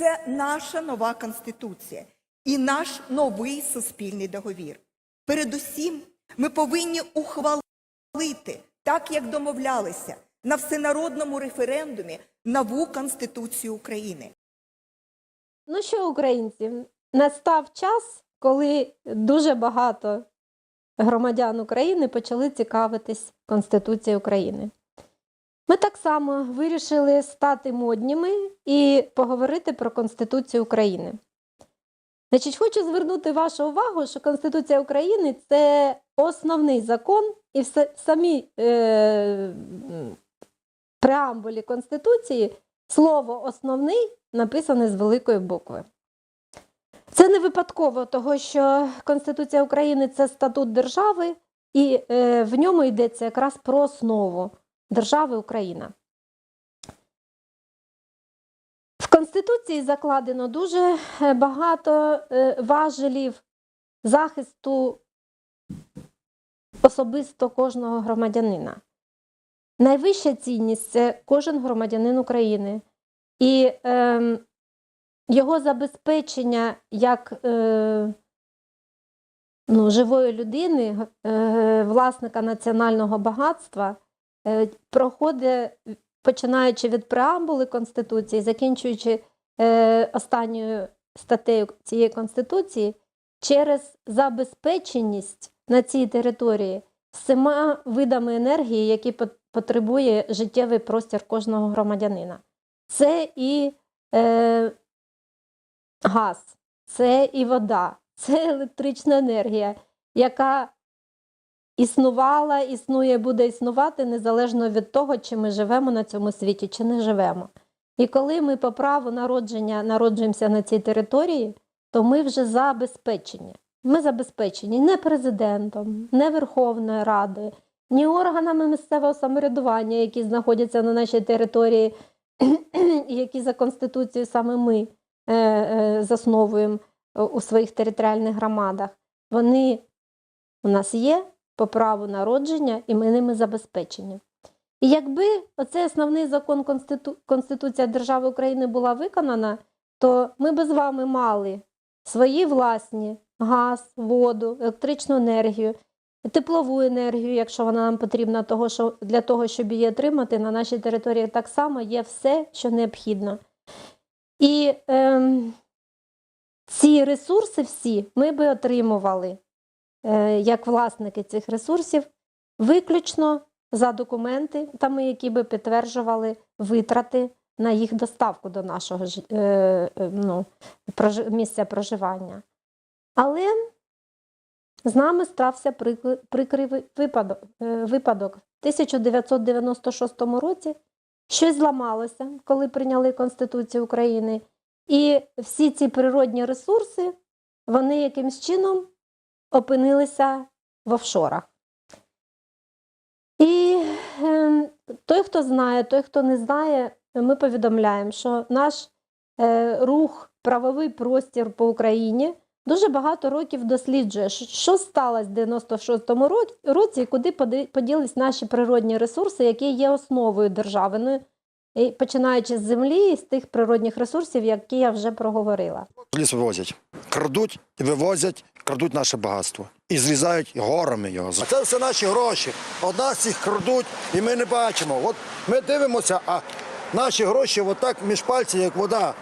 це наша нова конституція і наш новий суспільний договір. Передусім, ми повинні ухвалити, так як домовлялися, на всенародному референдумі нову Конституцію України. Ну що, українці, настав час, коли дуже багато громадян України почали цікавитись Конституцією України. Ми так само вирішили стати модніми і поговорити про Конституцію України. Значить, хочу звернути вашу увагу, що Конституція України це основний закон, і в са- самій е, преамбулі Конституції слово основний написане з великої букви. Це не випадково, того що Конституція України це статут держави, і е, в ньому йдеться якраз про основу держави Україна. В Конституції закладено дуже е, багато е, важелів захисту особисто кожного громадянина. Найвища цінність це кожен громадянин України. І е, його забезпечення як е, ну, живої людини, е, власника національного багатства, проходить, починаючи від преамбули Конституції, закінчуючи е, останньою статтею цієї Конституції, через забезпеченість на цій території всіма видами енергії, які потребує життєвий простір кожного громадянина. Це і е, газ, це і вода, це електрична енергія, яка існувала, існує, буде існувати незалежно від того, чи ми живемо на цьому світі, чи не живемо. І коли ми по праву народження народжуємося на цій території, то ми вже забезпечені. Ми забезпечені не президентом, не Верховною Радою, ні органами місцевого самоврядування, які знаходяться на нашій території, які за Конституцією саме ми е, е, засновуємо е, у своїх територіальних громадах. Вони у нас є по праву народження, ними забезпечені. І якби оцей основний закон Конститу... Конституція держави України була виконана, то ми би з вами мали свої власні газ, воду, електричну енергію, теплову енергію, якщо вона нам потрібна, того, що, для того, щоб її отримати, на нашій території так само є все, що необхідно. І ем, ці ресурси всі ми би отримували як власники цих ресурсів виключно за документами, які би підтверджували витрати на їх доставку до нашого е, е, ну, місця проживання. Але з нами стався е, випадок. В 1996 році щось зламалося, коли прийняли Конституцію України, і всі ці природні ресурси вони якимсь чином опинилися в офшорах. І е, той, хто знає, той, хто не знає, ми повідомляємо, що наш е, рух, правовий простір по Україні дуже багато років досліджує, що- сталося в 96-му році куди поділись наші природні ресурси, які є основою державиною, і починаючи з землі і з тих природних ресурсів, які я вже проговорила. Ліс вивозять, крадуть і вивозять, крадуть наше багатство. І зрізають горами його. Це все наші гроші. От нас їх крадуть, і ми не бачимо. От ми дивимося, а наші гроші отак між пальців, як вода,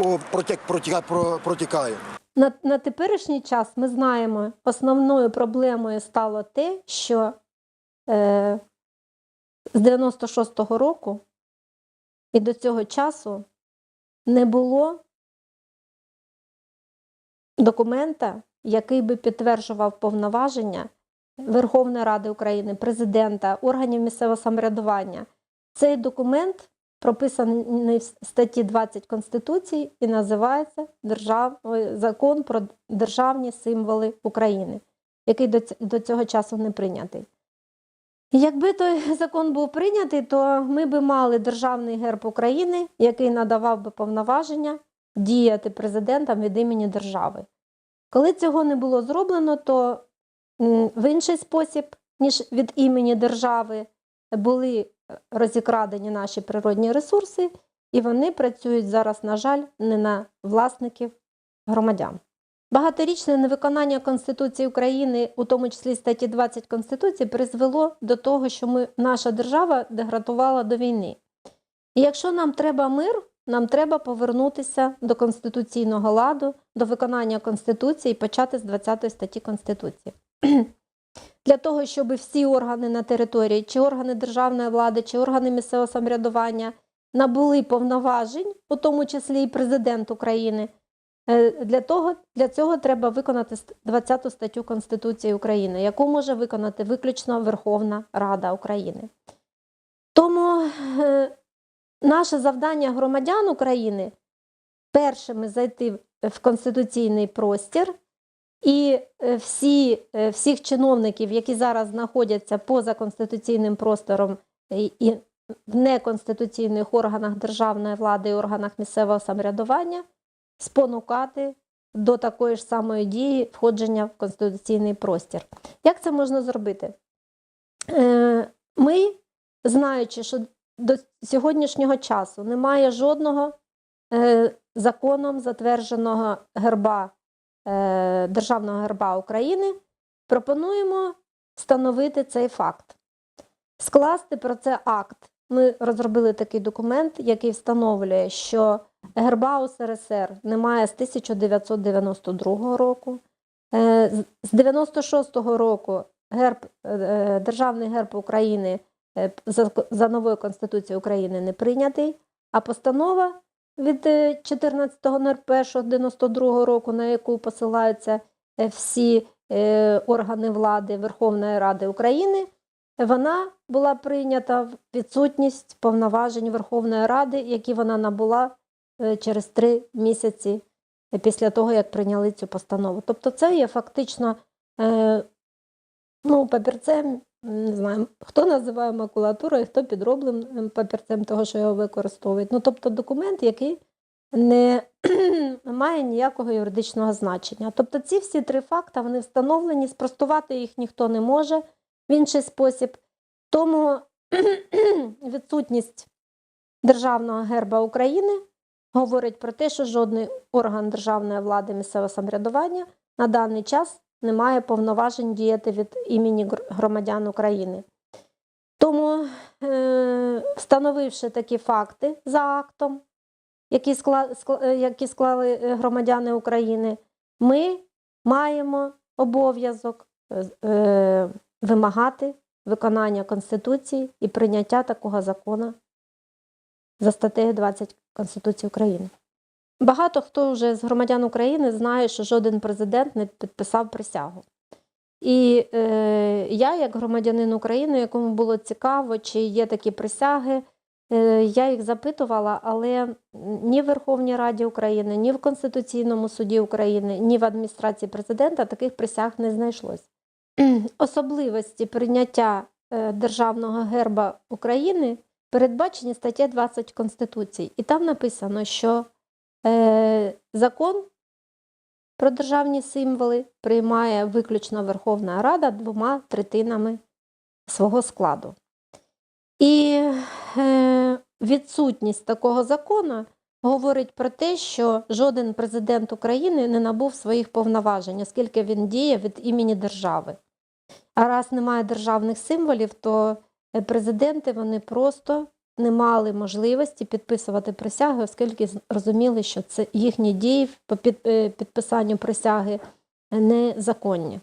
о, протік, протіка- протікає. На, на теперішній час ми знаємо, основною проблемою стало те, що е, з 96-го року і до цього часу не було документа, який би підтверджував повноваження Верховної Ради України, президента, органів місцевого самоврядування. Цей документ прописаний в статті 20 Конституції і називається Держав... Закон про державні символи України, який до цього часу не прийнятий. Якби той закон був прийнятий, то ми би мали державний герб України, який надавав би повноваження діяти президентам від імені держави. Коли цього не було зроблено, то в інший спосіб, ніж від імені держави, були розікрадені наші природні ресурси, і вони працюють зараз, на жаль, не на власників громадян. Багаторічне невиконання Конституції України, у тому числі статті 20 Конституції, призвело до того, що ми, наша держава деградувала до війни. І якщо нам треба мир, нам треба повернутися до конституційного ладу, до виконання Конституції і почати з 20 статті Конституції. Для того, щоб всі органи на території, чи органи державної влади, чи органи місцевого самоврядування набули повноважень, у тому числі і президент України, для, того, для цього треба виконати ст- 20 статтю Конституції України, яку може виконати виключно Верховна Рада України. Тому е, наше завдання громадян України першими зайти в конституційний простір, і е, всі, е, всіх чиновників, які зараз знаходяться поза конституційним простором і в неконституційних органах державної влади і органах місцевого самоврядування, спонукати до такої ж самої дії входження в конституційний простір. Як це можна зробити? Е, Ми, знаючи, що до сьогоднішнього часу немає жодного е, законом затвердженого герба е, державного герба України, пропонуємо встановити цей факт. Скласти про це акт. Ми розробили такий документ, який встановлює, що герба УСРСР немає з 1992 року. Е, з- З 96-го року герб, е, державний герб України е, за, новою Конституцією України не прийнятий, а постанова від е, 14.01.92 року, на яку посилаються е, всі е, органи влади Верховної Ради України, вона була прийнята в відсутність повноважень Верховної Ради, які вона набула е, через три місяці після того, як прийняли цю постанову. Тобто це є фактично е, ну, папірцем, не знаю, хто називає макулатурою, хто підробленим папірцем того, що його використовують. Ну, тобто документ, який не має ніякого юридичного значення. Тобто ці всі три факти вони встановлені, спростувати їх ніхто не може в інший спосіб. Тому відсутність державного герба України говорить про те, що жодний орган державної влади місцевого самоврядування на даний час не має повноважень діяти від імені громадян України. Тому, е, встановивши такі факти за актом, які, скла, скла- е, які склали е, громадяни України, ми маємо обов'язок вимагати виконання Конституції і прийняття такого закону за статтею 20 Конституції України. Багато хто вже з громадян України знає, що жоден президент не підписав присягу. І е, я, як громадянин України, якому було цікаво, чи є такі присяги, е, я їх запитувала, але ні в Верховній Раді України, ні в Конституційному суді України, ні в адміністрації президента таких присяг не знайшлось. Особливості прийняття е, державного герба України передбачені стаття 20 Конституції. І там написано, що е, закон про державні символи приймає виключно Верховна Рада двома третинами свого складу. І е, відсутність такого закону говорить про те, що жоден президент України не набув своїх повноважень, оскільки він діє від імені держави. А раз немає державних символів, то президенти вони просто не мали можливості підписувати присяги, оскільки розуміли, що це їхні дії по е, підписанню присяги незаконні.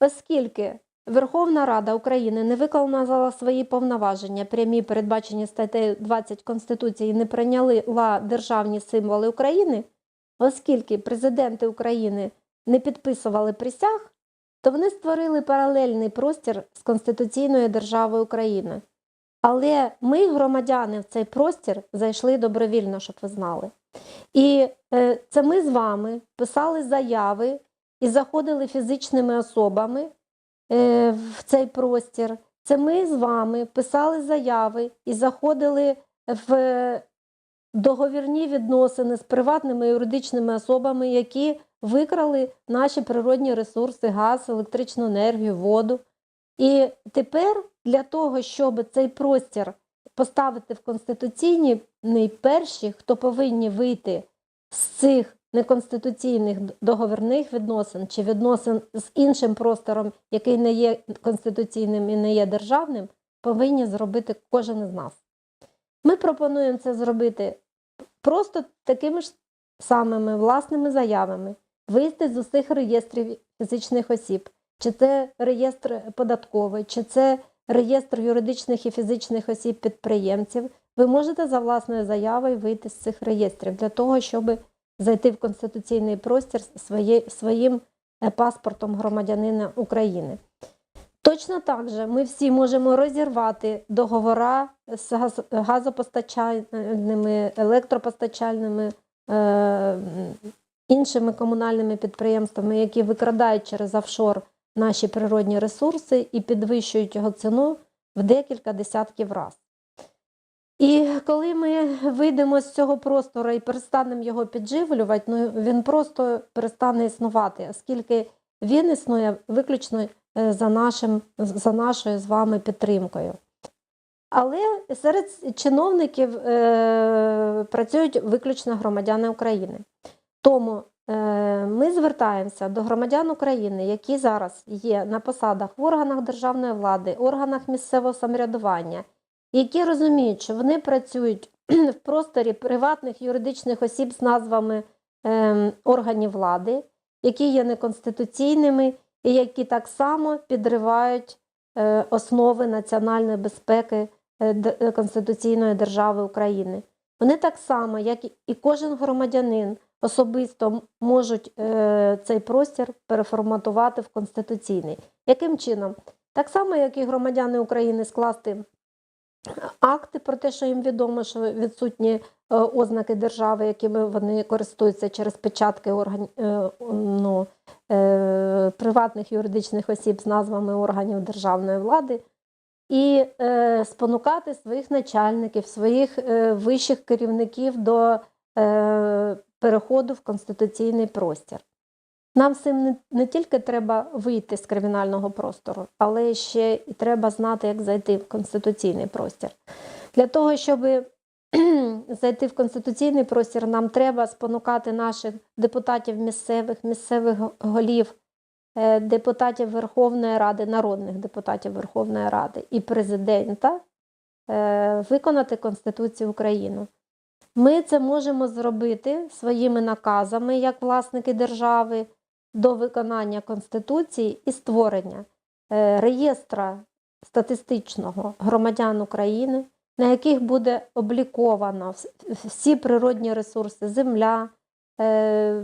Оскільки Верховна Рада України не виконала свої повноваження, прямі передбачені статтею 20 Конституції, не прийняла державні символи України, оскільки президенти України не підписували присяг, то вони створили паралельний простір з конституційною державою України. Але ми, громадяни, в цей простір зайшли добровільно, щоб ви знали. І е, це ми з вами писали заяви і заходили фізичними особами е, в цей простір. Це ми з вами писали заяви і заходили в договірні відносини з приватними юридичними особами, які викрали наші природні ресурси, газ, електричну енергію, воду. І тепер для того, щоб цей простір поставити в конституційний перші, хто повинні вийти з цих неконституційних договірних відносин чи відносин з іншим простором, який не є конституційним і не є державним, повинні зробити кожен із нас. Ми пропонуємо це зробити просто такими ж самими власними заявами, вийти з усіх реєстрів фізичних осіб, чи це реєстр податковий, чи це реєстр юридичних і фізичних осіб підприємців. Ви можете за власною заявою вийти з цих реєстрів для того, щоб зайти в конституційний простір своє, своїм е, паспортом громадянина України. Точно так же ми всі можемо розірвати договори з газопостачальними, електропостачальними, е, іншими комунальними підприємствами, які викрадають через офшор наші природні ресурси і підвищують його ціну в декілька десятків разів. І коли ми вийдемо з цього простору і перестанемо його підживлювати, ну він просто перестане існувати, оскільки він існує виключно е, за, нашим, за нашою з вами підтримкою. Але серед чиновників е, працюють виключно громадяни України. Тому е, ми звертаємося до громадян України, які зараз є на посадах в органах державної влади, органах місцевого самоврядування, які розуміють, що вони працюють в просторі приватних юридичних осіб з назвами е, органів влади, які є неконституційними і які так само підривають е, основи національної безпеки Конституційної держави України. Вони так само, як і кожен громадянин, особисто можуть е, цей простір переформатувати в конституційний. Яким чином? Так само, як і громадяни України скласти акти про те, що їм відомо, що відсутні е, ознаки держави, якими вони користуються через печатки орган, е, ну, е, приватних юридичних осіб з назвами органів державної влади, і е, спонукати своїх начальників, своїх е, вищих керівників до е, переходу в конституційний простір. Нам всім не, не тільки треба вийти з кримінального простору, але ще і треба знати, як зайти в конституційний простір. Для того, щоб зайти в конституційний простір, нам треба спонукати наших депутатів місцевих, місцевих го- голів, е, депутатів Верховної Ради, народних депутатів Верховної Ради і президента е, виконати Конституцію України. Ми це можемо зробити своїми наказами як власники держави до виконання Конституції і створення е, реєстра статистичного громадян України, на яких буде обліковано всі природні ресурси: земля, е,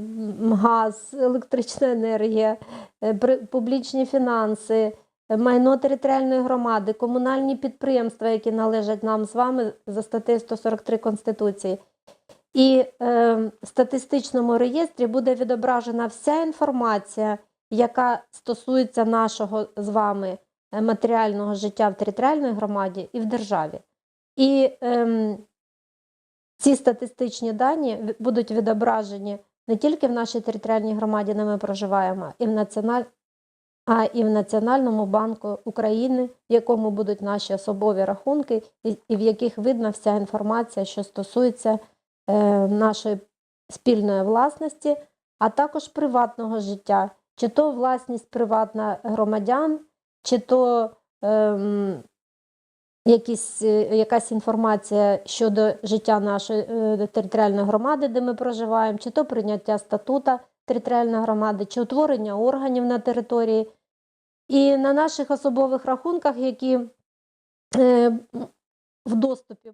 газ, електрична енергія, е, публічні фінанси, майно територіальної громади, комунальні підприємства, які належать нам з вами за статтею 143 Конституції. І е, в статистичному реєстрі буде відображена вся інформація, яка стосується нашого з вами е, матеріального життя в територіальній громаді і в державі. І ем, ці статистичні дані будуть відображені не тільки в нашій територіальній громаді, де ми проживаємо, і в національ... а і в Національному банку України, в якому будуть наші особові рахунки, і, в яких видна вся інформація, що стосується е, нашої спільної власності, а також приватного життя, чи то власність приватна громадян, чи то ем, якісь, е, якась інформація щодо життя нашої е, територіальної громади, де ми проживаємо, чи то прийняття статута територіальної громади, чи утворення органів на території. І на наших особових рахунках, які е, в доступі.